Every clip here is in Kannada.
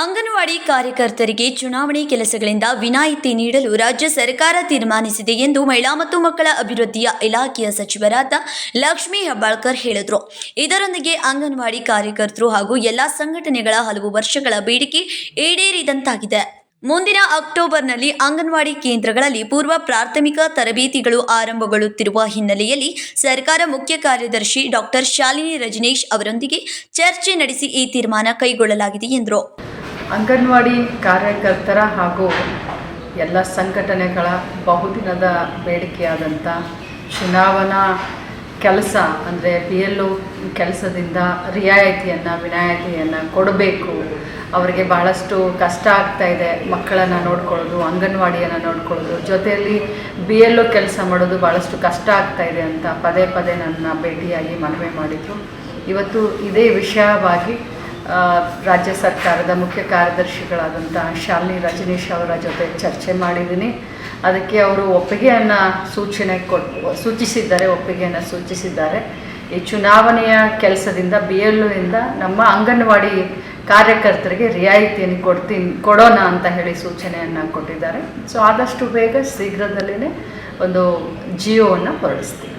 ಅಂಗನವಾಡಿ ಕಾರ್ಯಕರ್ತರಿಗೆ ಚುನಾವಣೆ ಕೆಲಸಗಳಿಂದ ವಿನಾಯಿತಿ ನೀಡಲು ರಾಜ್ಯ ಸರ್ಕಾರ ತೀರ್ಮಾನಿಸಿದೆ ಎಂದು ಮಹಿಳಾ ಮತ್ತು ಮಕ್ಕಳ ಅಭಿವೃದ್ಧಿಯ ಇಲಾಖೆಯ ಸಚಿವರಾದ ಲಕ್ಷ್ಮೀ ಹೆಬ್ಬಾಳ್ಕರ್ ಹೇಳಿದರು. ಇದರೊಂದಿಗೆ ಅಂಗನವಾಡಿ ಕಾರ್ಯಕರ್ತರು ಹಾಗೂ ಎಲ್ಲ ಸಂಘಟನೆಗಳ ಹಲವು ವರ್ಷಗಳ ಬೇಡಿಕೆ ಈಡೇರಿದಂತಾಗಿದೆ. ಮುಂದಿನ ಅಕ್ಟೋಬರ್ನಲ್ಲಿ ಅಂಗನವಾಡಿ ಕೇಂದ್ರಗಳಲ್ಲಿ ಪೂರ್ವ ಪ್ರಾಥಮಿಕ ತರಬೇತಿಗಳು ಆರಂಭಗೊಳ್ಳುತ್ತಿರುವ ಹಿನ್ನೆಲೆಯಲ್ಲಿ ಸರ್ಕಾರ ಮುಖ್ಯ ಕಾರ್ಯದರ್ಶಿ ಡಾಕ್ಟರ್ ಶಾಲಿನಿ ರಜನೀಶ್ ಅವರೊಂದಿಗೆ ಚರ್ಚೆ ನಡೆಸಿ ಈ ತೀರ್ಮಾನ ಕೈಗೊಳ್ಳಲಾಗಿದೆ ಎಂದರು. ಅಂಗನವಾಡಿ ಕಾರ್ಯಕರ್ತರ ಹಾಗೂ ಎಲ್ಲ ಸಂಘಟನೆಗಳ ಬಹುದಿನದ ಬೇಡಿಕೆಯಾದಂಥ ಚುನಾವಣಾ ಕೆಲಸ, ಅಂದರೆ ಬಿ ಎಲ್ ಒ ಕೆಲಸದಿಂದ ರಿಯಾಯಿತಿಯನ್ನು, ವಿನಾಯಿತಿಯನ್ನು ಕೊಡಬೇಕು. ಅವರಿಗೆ ಭಾಳಷ್ಟು ಕಷ್ಟ ಆಗ್ತಾ ಇದೆ ಮಕ್ಕಳನ್ನು ನೋಡ್ಕೊಳ್ಳೋದು, ಅಂಗನವಾಡಿಯನ್ನು ನೋಡ್ಕೊಳ್ಳೋದು. ಜೊತೆಯಲ್ಲಿ ಬಿ ಎಲ್ ಒ ಕೆಲಸ ಮಾಡೋದು ಭಾಳಷ್ಟು ಕಷ್ಟ ಆಗ್ತಾ ಇದೆ ಅಂತ ಪದೇ ಪದೇ ನನ್ನ ಭೇಟಿಯಾಗಿ ಮನವಿ ಮಾಡಿದರು. ಇವತ್ತು ಇದೇ ವಿಷಯವಾಗಿ ರಾಜ್ಯ ಸರ್ಕಾರದ ಮುಖ್ಯ ಕಾರ್ಯದರ್ಶಿಗಳಾದಂಥ ಶಾಲಿನಿ ರಜನೀಶ್ ಅವರ ಜೊತೆ ಚರ್ಚೆ ಮಾಡಿದ್ದೀನಿ. ಅದಕ್ಕೆ ಅವರು ಒಪ್ಪಿಗೆಯನ್ನು ಸೂಚನೆ ಕೊಟ್ಟು ಸೂಚಿಸಿದ್ದಾರೆ, ಒಪ್ಪಿಗೆಯನ್ನು ಸೂಚಿಸಿದ್ದಾರೆ. ಈ ಚುನಾವಣೆಯ ಕೆಲಸದಿಂದ ಬಿ ಎಲ್ ನಮ್ಮ ಅಂಗನವಾಡಿ ಕಾರ್ಯಕರ್ತರಿಗೆ ರಿಯಾಯಿತಿಯನ್ನು ಕೊಡ್ತೀನಿ, ಕೊಡೋಣ ಅಂತ ಹೇಳಿ ಸೂಚನೆಯನ್ನು ಕೊಟ್ಟಿದ್ದಾರೆ. ಸೊ ಆದಷ್ಟು ಬೇಗ ಶೀಘ್ರದಲ್ಲೇ ಒಂದು ಜಿಯೋವನ್ನು ಹೊರಡಿಸ್ತೀವಿ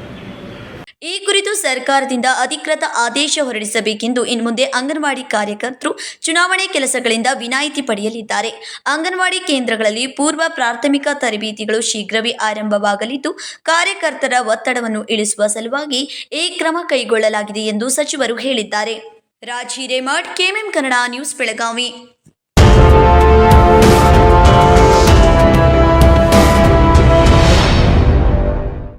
ಕುರಿತು ಸರ್ಕಾರದಿಂದ ಅಧಿಕೃತ ಆದೇಶ ಹೊರಡಿಸಬೇಕೆಂದು ಇನ್ನು ಮುಂದೆ ಅಂಗನವಾಡಿ ಕಾರ್ಯಕರ್ತರು ಚುನಾವಣೆ ಕೆಲಸಗಳಿಂದ ವಿನಾಯಿತಿ ಪಡೆಯಲಿದ್ದಾರೆ. ಅಂಗನವಾಡಿ ಕೇಂದ್ರಗಳಲ್ಲಿ ಪೂರ್ವ ಪ್ರಾಥಮಿಕ ತರಬೇತಿಗಳು ಶೀಘ್ರವೇ ಆರಂಭವಾಗಲಿದ್ದು, ಕಾರ್ಯಕರ್ತರ ಒತ್ತಡವನ್ನು ಇಳಿಸುವ ಸಲುವಾಗಿ ಈ ಕ್ರಮ ಕೈಗೊಳ್ಳಲಾಗಿದೆ ಎಂದು ಸಚಿವರು ಹೇಳಿದ್ದಾರೆ. Raj Hiremath, KMM Kannada news Belagavi.